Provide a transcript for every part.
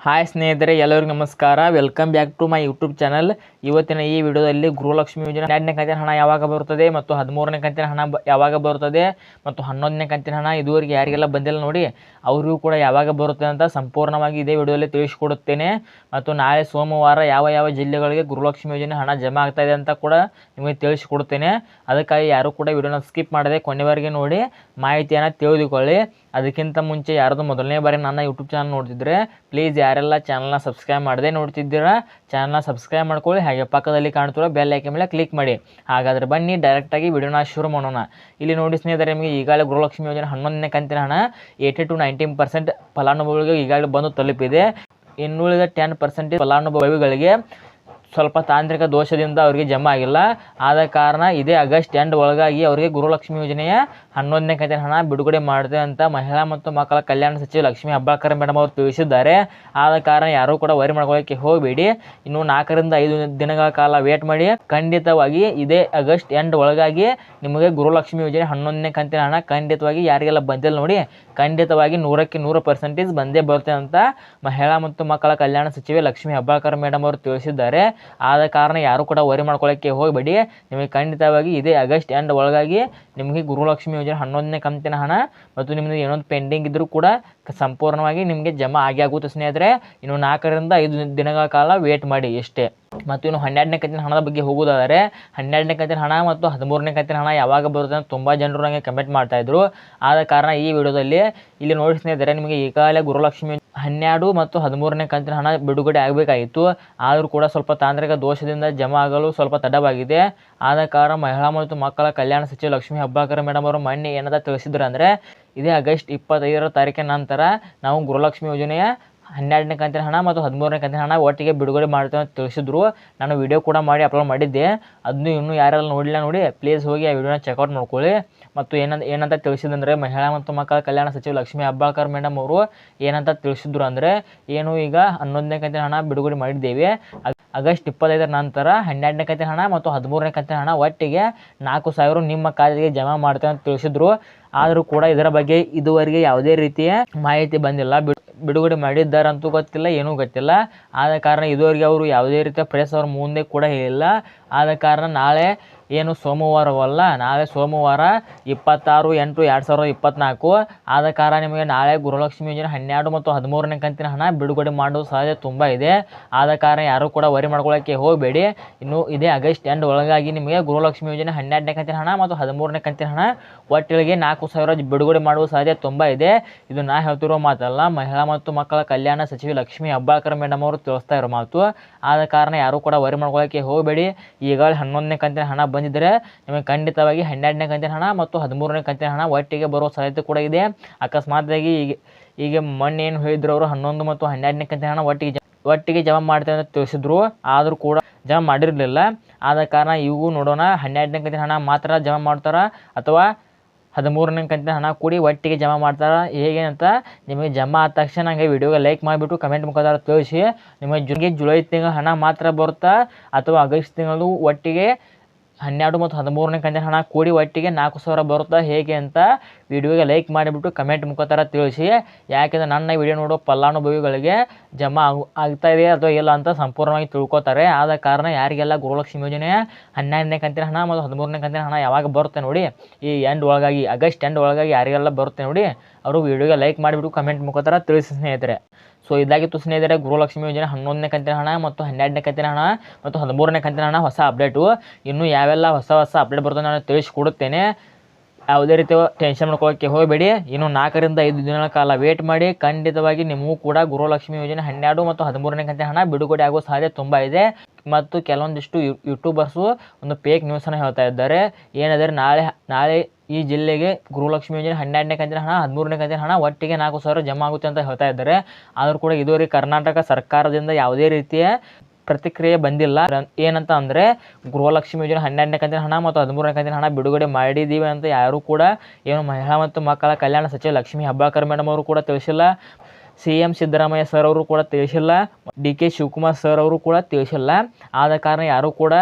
Hi ಸ್ನೇಹಿತರೆ, ಎಲ್ಲರಿಗೂ ನಮಸ್ಕಾರ. Welcome back to my YouTube channel ಇವತ್ತಿನ ಈ ವಿಡಿಯೋದಲ್ಲಿ ಗೃಹಲಕ್ಷ್ಮಿ ಯೋಜನೆ ಹನ್ನೆರಡನೇ ಕಂತಿನ ಹಣ ಯಾವಾಗ ಬರುತ್ತದೆ ಮತ್ತು ಹದಿಮೂರನೇ ಕಂತಿನ ಹಣ ಯಾವಾಗ ಬರುತ್ತದೆ ಮತ್ತು ಹನ್ನೊಂದನೇ ಕಂತಿನ ಹಣ ಇದುವರೆಗೆ ಯಾರಿಗೆಲ್ಲ ಬಂದಿಲ್ಲ ನೋಡಿ. ಅವರಿಗೂ ಕೂಡ ಯಾವಾಗ ಬರುತ್ತೆ ಅಂತ ಸಂಪೂರ್ಣವಾಗಿ ಇದೇ ವಿಡಿಯೋದಲ್ಲಿ ತಿಳಿಸ್ಕೊಡುತ್ತೇನೆ. ಮತ್ತು ನಾಳೆ ಸೋಮವಾರ ಯಾವ ಯಾವ ಜಿಲ್ಲೆಗಳಿಗೆ ಗೃಹಲಕ್ಷ್ಮಿ ಯೋಜನೆ ಹಣ ಜಮಾ ಆಗ್ತಾ ಇದೆ ಅಂತ ಕೂಡ ನಿಮಗೆ ತಿಳಿಸ್ಕೊಡುತ್ತೇನೆ. ಅದಕ್ಕಾಗಿ ಯಾರು ಕೂಡ ವಿಡಿಯೋನ ಸ್ಕಿಪ್ ಮಾಡದೆ ಕೊನೆವರೆಗೆ ನೋಡಿ ಮಾಹಿತಿಯನ್ನು ತಿಳಿದುಕೊಳ್ಳಿ. ಅದಕ್ಕಿಂತ ಮುಂಚೆ ಯಾರದು ಮೊದಲನೇ ಬಾರಿ ನನ್ನ ಯೂಟ್ಯೂಬ್ ಚಾನಲ್ ನೋಡ್ತಿದ್ರೆ, ಪ್ಲೀಸ್ ಯಾರೆಲ್ಲ ಚಾನಲ್ನ ಸಬ್ಸ್ಕ್ರೈಬ್ ಮಾಡದೆ ನೋಡ್ತಿದ್ದೀರಾ ಚಾನಲ್ನ ಸಬ್ಸ್ಕ್ರೈಬ್ ಮಾಡ್ಕೊಳ್ಳಿ, ಹಾಗೆ ಪಕ್ಕದಲ್ಲಿ ಕಾಣ್ತಿರೋ ಬೆಲ್ ಐಕೆ ಮೇಲೆ ಕ್ಲಿಕ್ ಮಾಡಿ. ಹಾಗಾದ್ರೆ ಬನ್ನಿ ಡೈರೆಕ್ಟಾಗಿ ವಿಡಿಯೋನ ಶುರು ಮಾಡೋಣ. ಇಲ್ಲಿ ನೋಡಿ ಸ್ನೇಹಿತರೆ, ನಿಮಗೆ ಈಗಾಗಲೇ ಗೃಹಲಕ್ಷ್ಮಿ ಯೋಜನೆ ಹನ್ನೊಂದನೇ ಕಂತಿನ ಹಣ ಏಯ್ಟಿ ಟು ನೈಂಟೀನ್ ಪರ್ಸೆಂಟ್ ಫಲಾನುಭವಿಗಳಿಗೆ ಈಗಾಗಲೇ ಬಂದು ತಲುಪಿದೆ. ಇನ್ನುಳಿದ ಟೆನ್ ಪರ್ಸೆಂಟೇಜ್ ಫಲಾನುಭವಿಗಳಿಗೆ ಸ್ವಲ್ಪ ತಾಂತ್ರಿಕ ದೋಷದಿಂದ ಅವರಿಗೆ ಜಮಾ ಆಗಿಲ್ಲ. ಆದ ಕಾರಣ ಇದೇ ಆಗಸ್ಟ್ ಎಂಡ್ ಒಳಗಾಗಿ ಅವರಿಗೆ ಗುರುಲಕ್ಷ್ಮಿ ಯೋಜನೆಯ ಹನ್ನೊಂದನೇ ಕಂತಿನ ಹಣ ಬಿಡುಗಡೆ ಮಾಡಿದೆ ಅಂತ ಮಹಿಳಾ ಮತ್ತು ಮಕ್ಕಳ ಕಲ್ಯಾಣ ಸಚಿವ ಲಕ್ಷ್ಮೀ ಹಬ್ಬಾಳ್ಕರ್ ಮೇಡಮ್ ಅವರು ತಿಳಿಸಿದ್ದಾರೆ. ಆದ ಕಾರಣ ಯಾರೂ ಕೂಡ ವರಿ ಮಾಡ್ಕೊಳ್ಳೋಕ್ಕೆ ಹೋಗಬೇಡಿ. ಇನ್ನು ನಾಲ್ಕರಿಂದ ಐದು ದಿನಗಳ ಕಾಲ ವೇಟ್ ಮಾಡಿ. ಖಂಡಿತವಾಗಿ ಇದೇ ಆಗಸ್ಟ್ ಎಂಡ್ ಒಳಗಾಗಿ ನಿಮಗೆ ಗುರುಲಕ್ಷ್ಮಿ ಯೋಜನೆ ಹನ್ನೊಂದನೇ ಕಂತಿನ ಹಣ ಖಂಡಿತವಾಗಿ ಯಾರಿಗೆಲ್ಲ ಬಂದಿಲ್ಲ ನೋಡಿ, ಖಂಡಿತವಾಗಿ ನೂರಕ್ಕೆ ನೂರು ಪರ್ಸೆಂಟೇಜ್ ಬಂದೇ ಬರುತ್ತೆ ಅಂತ ಮಹಿಳಾ ಮತ್ತು ಮಕ್ಕಳ ಕಲ್ಯಾಣ ಸಚಿವೆ ಲಕ್ಷ್ಮೀ ಹಬ್ಬಾಳ್ಕರ್ ಮೇಡಮ್ ಅವರು ತಿಳಿಸಿದ್ದಾರೆ. ಆದ ಕಾರಣ ಯಾರು ಕೂಡ ವರಿ ಮಾಡ್ಕೊಳ್ಳೋಕ್ಕೆ ಹೋಗಬೇಡಿ. ನಿಮಗೆ ಖಂಡಿತವಾಗಿ ಇದೇ ಆಗಸ್ಟ್ ಎಂಡ್ ಒಳಗಾಗಿ ನಿಮಗೆ ಗುರುಲಕ್ಷ್ಮಿ ಯೋಜನೆ ಹನ್ನೊಂದನೇ ಕಂತಿನ ಹಣ ಮತ್ತು ನಿಮ್ಮದು ಏನೊಂದು ಪೆಂಡಿಂಗ್ ಇದ್ದರೂ ಕೂಡ ಸಂಪೂರ್ಣವಾಗಿ ನಿಮಗೆ ಜಮಾ ಆಗಿ ಆಗುತ್ತೆ ಸ್ನೇಹಿತರೆ. ಇನ್ನು ನಾಲ್ಕರಿಂದ ಐದು ದಿನಗಳ ಕಾಲ ವೇಟ್ ಮಾಡಿ ಎಷ್ಟೇ. ಮತ್ತು ಇನ್ನು ಹನ್ನೆರಡನೇ ಕಂತಿನ ಹಣದ ಬಗ್ಗೆ ಹೋಗೋದಾದರೆ ಹನ್ನೆರಡನೇ ಕಂತಿನ ಹಣ ಮತ್ತು ಹದಿಮೂರನೇ ಕಂತಿನ ಹಣ ಯಾವಾಗ ಬರುತ್ತೆ ಅಂತ ತುಂಬ ಜನರು ನನಗೆ ಕಮೆಂಟ್ ಮಾಡ್ತಾಯಿದ್ರು ಆದ ಕಾರಣ ಈ ವಿಡಿಯೋದಲ್ಲಿ ಇಲ್ಲಿ ನೋಡಿ ಸ್ನೇಹಿತರೆ, ನಿಮಗೆ ಈಗಾಗಲೇ ಗೃಹಲಕ್ಷ್ಮಿ ಹನ್ನೆರಡು ಮತ್ತು ಹದಿಮೂರನೇ ಕಂತಿನ ಹಣ ಬಿಡುಗಡೆ ಆಗಬೇಕಾಗಿತ್ತು. ಆದರೂ ಕೂಡ ಸ್ವಲ್ಪ ತಾಂತ್ರಿಕ ದೋಷದಿಂದ ಜಮಾ ಆಗಲು ಸ್ವಲ್ಪ ತಡವಾಗಿದೆ. ಆದ ಕಾರಣ ಮಹಿಳಾ ಮತ್ತು ಮಕ್ಕಳ ಕಲ್ಯಾಣ ಸಚಿವ ಲಕ್ಷ್ಮೀ ಹೆಬ್ಬಾಳ್ಕರ್ ಮೇಡಮ್ ಅವರು ಮೊನ್ನೆ ಏನದ ತಿಳಿಸಿದ್ರು ಅಂದರೆ ಇದೇ ಆಗಸ್ಟ್ ಇಪ್ಪತ್ತೈದರ ತಾರೀಕಿನ ನಂತರ ನಾವು ಗೃಹಲಕ್ಷ್ಮಿ ಯೋಜನೆಯ ಹನ್ನೆರಡನೇ ಕಂತಿನ ಹಣ ಮತ್ತು ಹದಿಮೂರನೇ ಕಂತಿನ ಹಣ ಒಟ್ಟಿಗೆ ಬಿಡುಗಡೆ ಮಾಡ್ತೇವೆ ಅಂತ ತಿಳಿಸಿದ್ರು. ನಾನು ವಿಡಿಯೋ ಕೂಡ ಮಾಡಿ ಅಪ್ಲೋಡ್ ಮಾಡಿದ್ದೆ. ಅದನ್ನು ಇನ್ನೂ ಯಾರೆಲ್ಲ ನೋಡಿಲ್ಲ ನೋಡಿ ಪ್ಲೀಸ್ ಹೋಗಿ ಆ ವಿಡಿಯೋನ ಚೆಕ್ಔಟ್ ಮಾಡ್ಕೊಳ್ಳಿ ಮತ್ತು ಏನಂತ ಏನಂತ ತಿಳಿಸಿದಂದರೆ ಮಹಿಳಾ ಮತ್ತು ಮಕ್ಕಳ ಕಲ್ಯಾಣ ಸಚಿವ ಲಕ್ಷ್ಮೀ ಹೆಬ್ಬಾಳ್ಕರ್ ಮೇಡಮ್ ಅವರು ಏನಂತ ತಿಳಿಸಿದ್ರು ಅಂದರೆ, ಏನು ಈಗ ಹನ್ನೊಂದನೇ ಕಂತಿನ ಹಣ ಬಿಡುಗಡೆ ಮಾಡಿದ್ದೇವೆ. ಆಗಸ್ಟ್ ಇಪ್ಪತ್ತೈದರ ನಂತರ ಹನ್ನೆರಡನೇ ಕಂತಿನ ಹಣ ಮತ್ತು ಹದಿಮೂರನೇ ಕಂತಿನ ಹಣ ಒಟ್ಟಿಗೆ ನಾಲ್ಕು ಸಾವಿರ ನಿಮ್ಮ ಖಾತೆಗೆ ಜಮಾ ಮಾಡ್ತೇವೆ ಅಂತ ತಿಳಿಸಿದ್ರು. ಆದರೂ ಕೂಡ ಇದರ ಬಗ್ಗೆ ಇದುವರೆಗೆ ಯಾವುದೇ ರೀತಿಯ ಮಾಹಿತಿ ಬಂದಿಲ್ಲ. ಬಿಡುಗಡೆ ಮಾಡಿದ್ದಾರಂತೂ ಗೊತ್ತಿಲ್ಲ, ಏನೂ ಗೊತ್ತಿಲ್ಲ. ಆದ ಕಾರಣ ಇದುವರೆಗೆ ಅವರು ಯಾವುದೇ ರೀತಿಯ ಪ್ರೆಸ್ ಅವ್ರ ಮುಂದೆ ಕೂಡ ಹೇಳಿಲ್ಲ. ಆದ ಕಾರಣ ನಾಳೆ ಏನು ಸೋಮವಾರವಲ್ಲ ನಾಳೆ ಸೋಮವಾರ ಇಪ್ಪತ್ತಾರು, ಎಂಟು, ಎರಡು ಸಾವಿರದ ಇಪ್ಪತ್ತ್ನಾಲ್ಕು ಆದ ಕಾರಣ ನಿಮಗೆ ನಾಳೆ ಗೃಹಲಕ್ಷ್ಮಿ ಯೋಜನೆ ಹನ್ನೆರಡು ಮತ್ತು ಹದಿಮೂರನೇ ಕಂತಿನ ಹಣ ಬಿಡುಗಡೆ ಮಾಡುವ ಸಾಧ್ಯತೆ ತುಂಬ ಇದೆ. ಆದ ಕಾರಣ ಯಾರೂ ಕೂಡ ವರಿ ಮಾಡ್ಕೊಳ್ಳೋಕ್ಕೆ ಹೋಗಬೇಡಿ. ಇನ್ನು ಇದೇ ಆಗಸ್ಟ್ ಎಂಡ್ ಒಳಗಾಗಿ ನಿಮಗೆ ಗೃಹಲಕ್ಷ್ಮಿ ಯೋಜನೆ ಹನ್ನೆರಡನೇ ಕಂತಿನ ಹಣ ಮತ್ತು ಹದಿಮೂರನೇ ಕಂತಿನ ಹಣ ಒಟ್ಟಿಗೆ ನಾಲ್ಕು ಸಾವಿರ ಬಿಡುಗಡೆ ಮಾಡುವ ಸಾಧ್ಯತೆ ತುಂಬ ಇದೆ. ಇದು ನಾ ಹೇಳ್ತಿರೋ ಮಾತಲ್ಲ, ಮಹಿಳಾ ಮತ್ತು ಮಕ್ಕಳ ಕಲ್ಯಾಣ ಸಚಿವೆ ಲಕ್ಷ್ಮೀ ಹೆಬ್ಬಾಳ್ಕರ್ ಮೇಡಮ್ ಅವರು ತಿಳಿಸ್ತಾ ಇರೋ ಮಾತು. ಆದ ಕಾರಣ ಯಾರೂ ಕೂಡ ವರಿ ಮಾಡ್ಕೊಳ್ಳೋಕ್ಕೆ ಹೋಗಬೇಡಿ. ಈಗಾಗಲೇ ಹನ್ನೊಂದನೇ ಕಂತಿನ ಹಣ ಬಂದಿದ್ದರೆ ನಿಮಗೆ ಖಂಡಿತವಾಗಿ ಹನ್ನೆರಡನೇ ಕಂತಿನ ಹಣ ಮತ್ತು ಹದಿಮೂರನೇ ಕಂತಿನ ಹಣ ಒಟ್ಟಿಗೆ ಬರುವ ಸಾಧ್ಯತೆ ಕೂಡ ಇದೆ. ಅಕಸ್ಮಾತಾಗಿ ಈಗ ಈಗ ಮೊನ್ನೆ ಏನು ಹೇಳಿದ್ರು ಅವರು, ಹನ್ನೊಂದು ಮತ್ತು ಹನ್ನೆರಡನೇ ಕಂತಿನ ಹಣ ಒಟ್ಟಿಗೆ ಒಟ್ಟಿಗೆ ಜಮಾ ಮಾಡ್ತೇವೆ ಅಂತ ತಿಳಿಸಿದ್ರು. ಆದರೂ ಕೂಡ ಜಮಾ ಮಾಡಿರಲಿಲ್ಲ. ಆದ ಕಾರಣ ಇವು ನೋಡೋಣ, ಹನ್ನೆರಡನೇ ಕಂತಿನ ಹಣ ಮಾತ್ರ ಜಮಾ ಮಾಡ್ತಾರ ಅಥವಾ ಹದಿಮೂರನೇ ಕಂತಿನ ಹಣ ಕೂಡಿ ಒಟ್ಟಿಗೆ ಜಮಾ ಮಾಡ್ತಾರೆ, ಹೇಗೆ ಅಂತ ನಿಮಗೆ ಜಮಾ ಆದ ತಕ್ಷಣ ನನಗೆ ವಿಡಿಯೋಗೆ ಲೈಕ್ ಮಾಡಿಬಿಟ್ಟು ಕಮೆಂಟ್ ಮುಖಾಂತರ ತಿಳಿಸಿ. ನಿಮಗೆ ಜುಲೈ ಜುಲೈ ತಿಂಗಳ ಹಣ ಮಾತ್ರ ಬರುತ್ತಾ ಅಥವಾ ಆಗಸ್ಟ್ ತಿಂಗಳು ಒಟ್ಟಿಗೆ ಹನ್ನೆರಡು ಮತ್ತು ಹದಿಮೂರನೇ ಕಂತಿನ ಹಣ ಕೂಡಿ ಒಟ್ಟಿಗೆ ನಾಲ್ಕು ಸಾವಿರ ಬರುತ್ತಾ ಹೇಗೆ ಅಂತ ವಿಡಿಯೋಗೆ ಲೈಕ್ ಮಾಡಿಬಿಟ್ಟು ಕಮೆಂಟ್ ಮುಖಾಂತರ ತಿಳಿಸಿ. ಯಾಕೆಂದರೆ ನನ್ನ ವಿಡಿಯೋ ನೋಡೋ ಫಲಾನುಭವಿಗಳಿಗೆ ಜಮಾ ಆಗು ಆಗ್ತಾ ಇದೆ ಅಥವಾ ಇಲ್ಲ ಅಂತ ಸಂಪೂರ್ಣವಾಗಿ ತಿಳ್ಕೊತಾರೆ. ಆದ ಕಾರಣ ಯಾರಿಗೆಲ್ಲ ಗೃಹಲಕ್ಷ್ಮಿ ಯೋಜನೆ ಹನ್ನೆರಡನೇ ಕಂತಿನ ಹಣ ಮತ್ತು ಹದಿಮೂರನೇ ಕಂತಿನ ಹಣ ಯಾವಾಗ ಬರುತ್ತೆ ನೋಡಿ, ಈ ಎಂಡ್ ಒಳಗಾಗಿ, ಆಗಸ್ಟ್ ಎಂಡ್ ಒಳಗಾಗಿ ಯಾರಿಗೆಲ್ಲ ಬರುತ್ತೆ ನೋಡಿ, ಅವರು ವಿಡಿಯೋಗೆ ಲೈಕ್ ಮಾಡಿಬಿಟ್ಟು ಕಮೆಂಟ್ ಮುಖಾಂತರ ತಿಳಿಸಿ ಸ್ನೇಹಿತರೆ. ಸೊ ಇದಾಗಿತ್ತು ಸ್ನೇಹಿತರೆ, ಗೃಹಲಕ್ಷ್ಮಿ ಯೋಜನೆ ಹನ್ನೊಂದನೇ ಕಂತಿನ ಹಣ ಮತ್ತು ಹನ್ನೆರಡನೇ ಕಂತಿನ ಹಣ ಮತ್ತು ಹದಿಮೂರನೇ ಕಂತಿನ ಹಣ ಹೊಸ ಅಪ್ಡೇಟು ಇನ್ನು ಯಾವೆಲ್ಲ ಹೊಸ ಹೊಸ ಅಪ್ಡೇಟ್ ಬರ್ತದೆ ನಾನು ತಿಳಿಸ್ಕೊಡುತ್ತೇನೆ ಯಾವುದೇ ರೀತಿ ಟೆನ್ಷನ್ ಮಾಡ್ಕೊಳ್ಳೋಕ್ಕೆ ಹೋಗಬೇಡಿ. ಇನ್ನು ನಾಲ್ಕರಿಂದ ಐದು ದಿನಗಳ ಕಾಲ ವೇಟ್ ಮಾಡಿ. ಖಂಡಿತವಾಗಿ ನಿಮಗೂ ಕೂಡ ಗೃಹಲಕ್ಷ್ಮಿ ಯೋಜನೆ ಹನ್ನೆರಡು ಮತ್ತು ಹದಿಮೂರನೇ ಗಂಟೆ ಹಣ ಬಿಡುಗಡೆ ಆಗೋ ಸಾಧ್ಯತೆ ತುಂಬ ಇದೆ. ಮತ್ತು ಕೆಲವೊಂದಿಷ್ಟು ಯೂಟ್ಯೂಬರ್ಸು ಒಂದು ಪೇಕ್ ನ್ಯೂಸನ್ನು ಹೇಳ್ತಾ ಇದ್ದಾರೆ. ಏನಾದರೆ ನಾಳೆ ನಾಳೆ ಈ ಜಿಲ್ಲೆಗೆ ಗೃಹಲಕ್ಷ್ಮಿ ಯೋಜನೆ ಹನ್ನೆರಡನೇ ಕಂತಿನ ಹಣ, ಹದಿಮೂರನೇ ಕಂತಿನ ಹಣ ಒಟ್ಟಿಗೆ ನಾಲ್ಕು ಸಾವಿರ ಜಮಾ ಆಗುತ್ತೆ ಅಂತ ಹೇಳ್ತಾ ಇದ್ದಾರೆ. ಆದರೂ ಕೂಡ ಇದುವರೆಗೆ ಕರ್ನಾಟಕ ಸರ್ಕಾರದಿಂದ ಯಾವುದೇ ರೀತಿಯ ಪ್ರತಿಕ್ರಿಯೆ ಬಂದಿಲ್ಲ. ಏನಂತ ಅಂದರೆ, ಗೃಹಲಕ್ಷ್ಮಿ ಯೋಜನೆ ಹನ್ನೆರಡನೇ ಕಂತಿನ ಹಣ ಮತ್ತು ಹದಿಮೂರನೇ ಕಂತಿನ ಹಣ ಬಿಡುಗಡೆ ಮಾಡಿದ್ದೀವಿ ಅಂತ ಯಾರೂ ಕೂಡ ಏನು ಮಹಿಳಾ ಮತ್ತು ಮಕ್ಕಳ ಕಲ್ಯಾಣ ಸಚಿವ ಲಕ್ಷ್ಮೀ ಹಬ್ಬಾಕರ್ ಮೇಡಮ್ ಅವರು ಕೂಡ ತಿಳಿಸಿಲ್ಲ. ಸಿ ಎಂ ಸಿದ್ದರಾಮಯ್ಯ ಸರ್ ಅವರು ಕೂಡ ತಿಳಿಸಿಲ್ಲ. ಡಿ ಕೆ ಶಿವಕುಮಾರ್ ಸರ್ ಅವರು ಕೂಡ ತಿಳಿಸಿಲ್ಲ. ಆದ ಕಾರಣ ಯಾರೂ ಕೂಡ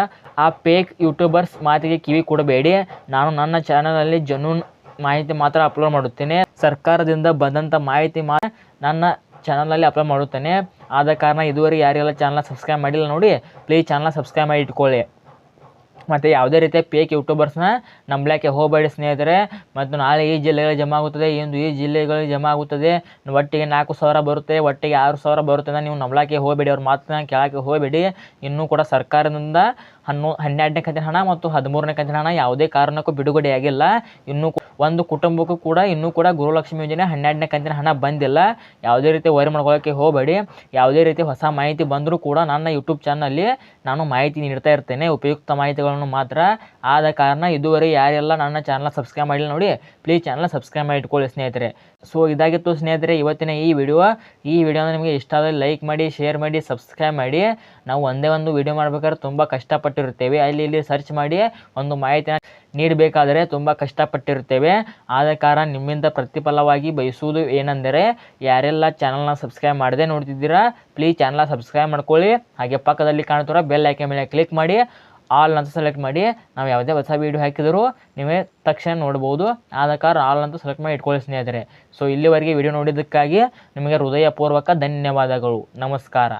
ಆ ಪೇಕ್ ಯೂಟ್ಯೂಬರ್ಸ್ ಮಾತಿಗೆ ಕಿವಿ ಕೊಡಬೇಡಿ. ನಾನು ನನ್ನ ಚಾನಲಲ್ಲಿ ಜನೂನ್ ಮಾಹಿತಿ ಮಾತ್ರ ಅಪ್ಲೋಡ್ ಮಾಡುತ್ತೇನೆ. ಸರ್ಕಾರದಿಂದ ಬಂದಂಥ ಮಾಹಿತಿ ಮಾ ನನ್ನ ಚಾನಲಲ್ಲಿ ಅಪ್ಲೋಡ್ ಮಾಡುತ್ತೇನೆ. ಆದ ಕಾರಣ ಇದುವರೆಗೆ ಯಾರೆಲ್ಲ ಚಾನಲ್ ಸಬ್ಸ್ಕ್ರೈಬ್ ಮಾಡಿಲ್ಲ ನೋಡಿ ಪ್ಲೀಸ್ ಚಾನಲ್ನ ಸಬ್ಸ್ಕ್ರೈಬ್ ಮಾಡಿ ಇಟ್ಕೊಳ್ಳಿ. ಮತ್ತು ಯಾವುದೇ ರೀತಿಯ ಪೇಕ್ ಯೂಟ್ಯೂಬರ್ಸ್ನ ನಂಬಲಿಕ್ಕೆ ಹೋಗಬೇಡಿ ಸ್ನೇಹಿತರೆ. ಮತ್ತು ನಾಳೆ ಈ ಜಿಲ್ಲೆಗಳಲ್ಲಿ ಜಮಾ ಆಗುತ್ತದೆ ಇಂದು ಈ ಜಿಲ್ಲೆಗಳಲ್ಲಿ ಜಮಾ ಆಗುತ್ತದೆ. ಒಟ್ಟಿಗೆ ನಾಲ್ಕು ಸಾವಿರ ಬರುತ್ತೆ, ಒಟ್ಟಿಗೆ ಆರು ಸಾವಿರ ಬರುತ್ತೆ ನೀವು ನಂಬಲಿಕ್ಕೆ ಹೋಗಬೇಡಿ. ಅವ್ರ ಮಾತನ್ನ ಕೇಳೋಕ್ಕೆ ಹೋಗಬೇಡಿ. ಇನ್ನೂ ಕೂಡ ಸರ್ಕಾರದಿಂದ ಹನ್ನೊ ಹನ್ನೆರಡನೇ ಕಂತಿನ ಹಣ ಮತ್ತು ಹದಿಮೂರನೇ ಕಂತಿನ ಹಣ ಯಾವುದೇ ಕಾರಣಕ್ಕೂ ಬಿಡುಗಡೆ ಆಗಿಲ್ಲ ಇನ್ನೂ ಒಂದು ಕುಟುಂಬಕ್ಕೂ ಕೂಡ ಇನ್ನೂ ಕೂಡ ಗೃಹಲಕ್ಷ್ಮಿ ಯೋಜನೆ ಹನ್ನೆರಡನೇ ಕಂತಿನ ಹಣ ಬಂದಿಲ್ಲ. ಯಾವುದೇ ರೀತಿ ವೈರ್ ಮಾಡ್ಕೊಳ್ಳೋಕ್ಕೆ ಹೋಗಬೇಡಿ. ಯಾವುದೇ ರೀತಿ ಹೊಸ ಮಾಹಿತಿ ಬಂದರೂ ಕೂಡ ನನ್ನ ಯೂಟ್ಯೂಬ್ ಚಾನಲ್ಲಿ ನಾನು ಮಾಹಿತಿ ನೀಡ್ತಾ ಇರ್ತೇನೆ. ಉಪಯುಕ್ತ ಮಾಹಿತಿಗಳನ್ನು ಮಾತ್ರ. ಆದ ಕಾರಣ ಇದುವರೆಗೆ ಯಾರೆಲ್ಲ ನನ್ನ ಚಾನಲ್ ಸಬ್ಸ್ಕ್ರೈಬ್ ಮಾಡಿಲ್ಲ ನೋಡಿ, ಪ್ಲೀಸ್ ಚಾನಲ್ ಸಬ್ಸ್ಕ್ರೈಬ್ ಮಾಡಿ ಇಟ್ಕೊಳ್ಳಿ ಸ್ನೇಹಿತರೆ. ಸೊ ಇದಾಗಿತ್ತು ಸ್ನೇಹಿತರೆ ಇವತ್ತಿನ ಈ ವಿಡಿಯೋ. ಈ ವಿಡಿಯೋನ ನಿಮಗೆ ಇಷ್ಟ ಆದರೆ ಲೈಕ್ ಮಾಡಿ, ಶೇರ್ ಮಾಡಿ, ಸಬ್ಸ್ಕ್ರೈಬ್ ಮಾಡಿ. ನಾವು ಒಂದೇ ಒಂದು ವಿಡಿಯೋ ಮಾಡ್ಬೇಕಾದ್ರೆ ತುಂಬ ಕಷ್ಟಪಟ್ಟಿರುತ್ತೇವೆ ಅಲ್ಲಿ ಇಲ್ಲಿ ಸರ್ಚ್ ಮಾಡಿ ಒಂದು ಮಾಹಿತಿಯನ್ನು ನೀಡಬೇಕಾದರೆ ತುಂಬ ಕಷ್ಟಪಟ್ಟಿರುತ್ತೇವೆ. ಆದ ಕಾರಣ ನಿಮ್ಮಿಂದ ಪ್ರತಿಫಲವಾಗಿ ಬಯಸುವುದು ಏನೆಂದರೆ, ಯಾರೆಲ್ಲ ಚಾನಲ್ನ ಸಬ್ಸ್ಕ್ರೈಬ್ ಮಾಡದೆ ನೋಡ್ತಿದ್ದೀರಾ ಪ್ಲೀಸ್ ಚಾನಲ್ನ ಸಬ್ಸ್ಕ್ರೈಬ್ ಮಾಡ್ಕೊಳ್ಳಿ. ಹಾಗೆ ಪಕ್ಕದಲ್ಲಿ ಕಾಣ್ತಿರೋ ಬೆಲ್ ಐಕೆ ಮೇಲೆ ಕ್ಲಿಕ್ ಮಾಡಿ. ಆಲ್ ಅಂತ ಸೆಲೆಕ್ಟ್ ಮಾಡಿ. ನಾವು ಯಾವುದೇ ಹೊಸ ವೀಡಿಯೋ ಹಾಕಿದರೂ ನೀವೇ ತಕ್ಷಣ ನೋಡ್ಬೋದು. ಆದ ಕಾರಣ ಆಲ್ ಅಂತ ಸೆಲೆಕ್ಟ್ ಮಾಡಿ ಇಟ್ಕೊಳ್ಳಿ ಸ್ನೇಹಿತರೆ. ಸೊ ಇಲ್ಲಿವರೆಗೆ ವಿಡಿಯೋ ನೋಡಿದ್ದಕ್ಕಾಗಿ ನಿಮಗೆ ಹೃದಯಪೂರ್ವಕ ಧನ್ಯವಾದಗಳು. ನಮಸ್ಕಾರ.